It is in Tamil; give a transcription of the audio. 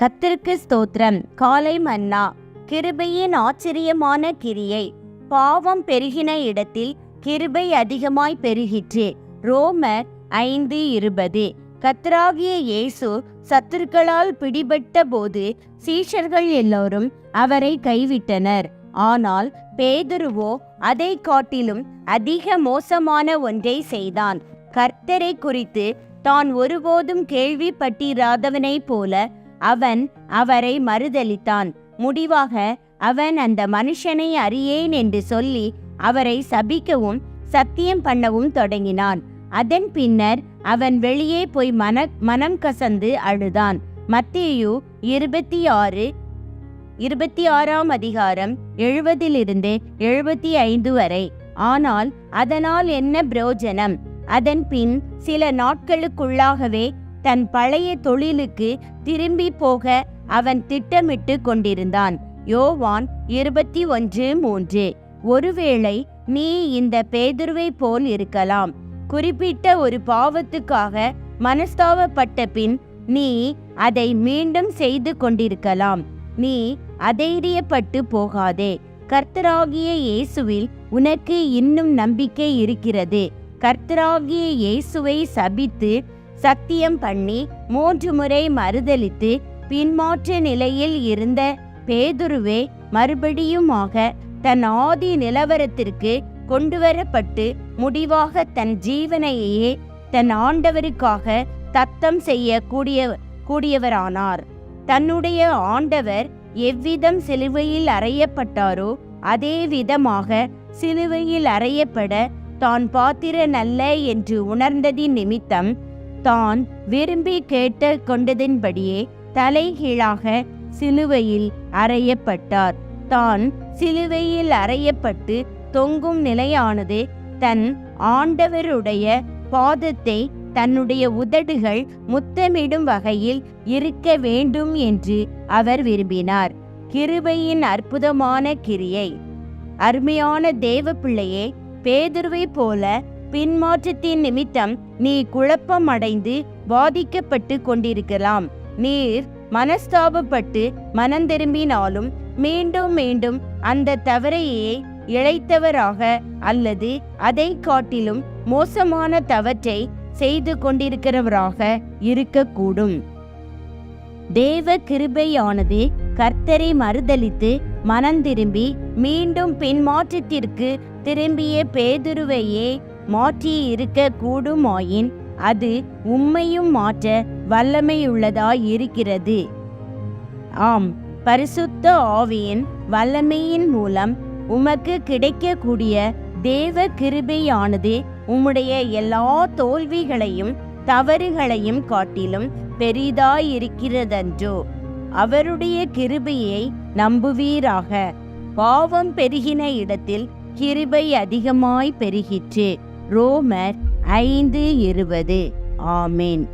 கத்திற்கு ஸ்தோத்திரம். காலை மன்னா. கிருபையின் ஆச்சரியமான கிரியை. பாவம் பெருகின இடத்தில் கிருபை அதிகமாய் பெருகிற்று. ரோமர் ஐந்து இருபது. கத்ராகிய இயேசு சத்துருக்களால் பிடிபட்ட போது சீஷர்கள் எல்லோரும் அவரை கைவிட்டனர். ஆனால் பேதுருவோ அதை காட்டிலும் அதிக மோசமான ஒன்றை செய்தான். கர்த்தரை குறித்து தான் ஒருபோதும் கேள்விப்பட்டிராதவனைப் போல அவன் அவரை மறுதலித்தான். முடிவாக அவன் அந்த மனுஷனை அறியேன் என்று சொல்லி அவரை சபிக்கவும் சத்தியம் பண்ணவும் தொடங்கினான். அதன் பின்னர் அவன் வெளியே போய் மன மனம் கசந்து அழுதான். மத்தேயு இருபத்தி ஆறு இருபத்தி ஆறாம் அதிகாரம் எழுபதிலிருந்து எழுபத்தி ஐந்து வரை. ஆனால் அதனால் என்ன பிரயோஜனம்? அதன் பின் சில நாட்களுக்குள்ளாகவே தன் பழைய தொழிலுக்கு திரும்பி போக அவன் திட்டமிட்டு கொண்டிருந்தான். யோவான் இருபத்தி ஒன்று மூன்று. ஒருவேளை நீ இந்த பேதுருவை போல் இருக்கலாம். குறிப்பிட்ட ஒரு பாவத்துக்காக மனஸ்தாபப்பட்ட பின் நீ அதை மீண்டும் செய்து கொண்டிருக்கலாம். நீ அதைரியப்பட்டு போகாதே. கர்த்தராகிய இயேசுவில் உனக்கு இன்னும் நம்பிக்கை இருக்கிறது. கர்த்தராகிய இயேசுவை சபித்து சத்தியம் பண்ணி மூன்று முறை மறுதலித்து பின்மாற்ற நிலையில் இருந்த பேதுருவே மறுபடியுமாக தன் ஆதி நிலவரத்திற்கு கொண்டுவரப்பட்டு முடிவாக தன் ஜீவனையே தன் ஆண்டவருக்காக தத்தம் செய்ய கூடிய கூடியவரானார். தன்னுடைய ஆண்டவர் எவ்விதம் சிலுவையில் அறையப்பட்டாரோ அதே விதமாக சிலுவையில் அறையப்பட தான் பாத்திர நல்ல என்று உணர்ந்ததின் நிமித்தம் தான் விரும்பி கேட்டு கொண்டதின்படியே தலைகீழாக சிலுவையில் அறையப்பட்டார். தான் சிலுவையில் அறையப்பட்டு தொங்கும் நிலையானது தன் ஆண்டவருடைய பாதத்தை தன்னுடைய உதடுகள் முத்தமிடும் வகையில் இருக்க வேண்டும் என்று அவர் விரும்பினார். கிருபையின் அற்புதமான கிரியை. அருமையான தேவ பிள்ளையே பேதுருவை போல பின்மாற்றத்தின் நிமித்தம் நீ குழப்பம் அடைந்து பாதிக்கப்பட்டு கொண்டிருக்கலாம். நீர் மனஸ்தாபப்பட்டு மனந்திரும்பினாலும் மீண்டும் மீண்டும் அந்த தவறையே இழைத்தவராக அல்லது அதை காட்டிலும் மோசமான தவற்றை செய்து கொண்டிருக்கிறவராக இருக்கக்கூடும். தேவ கிருபையானது கர்த்தரை மறுதலித்து மனந்திரும்பி மீண்டும் பின்மாற்றத்திற்கு திரும்பிய பேதுருவையே மாற்றி இருக்க கூடுமாயின் அது உம்மையும் மாற்ற வல்லமையுள்ளதாய் இருக்கிறது ஆம் பரிசுத்த ஆவியின் வல்லமையின் மூலம் உமக்கு கிடைக்கக்கூடிய தேவ கிருபையானது உம்முடைய எல்லா தோல்விகளையும் தவறுகளையும் காட்டிலும் பெரிதாயிருக்கிறதன்றோ அவருடைய கிருபையை நம்புவீராக. பாவம் பெருகின இடத்தில் கிருபை அதிகமாய் பெருகிற்று. ரோமர் ஐந்து இருபது. ஆமேன்.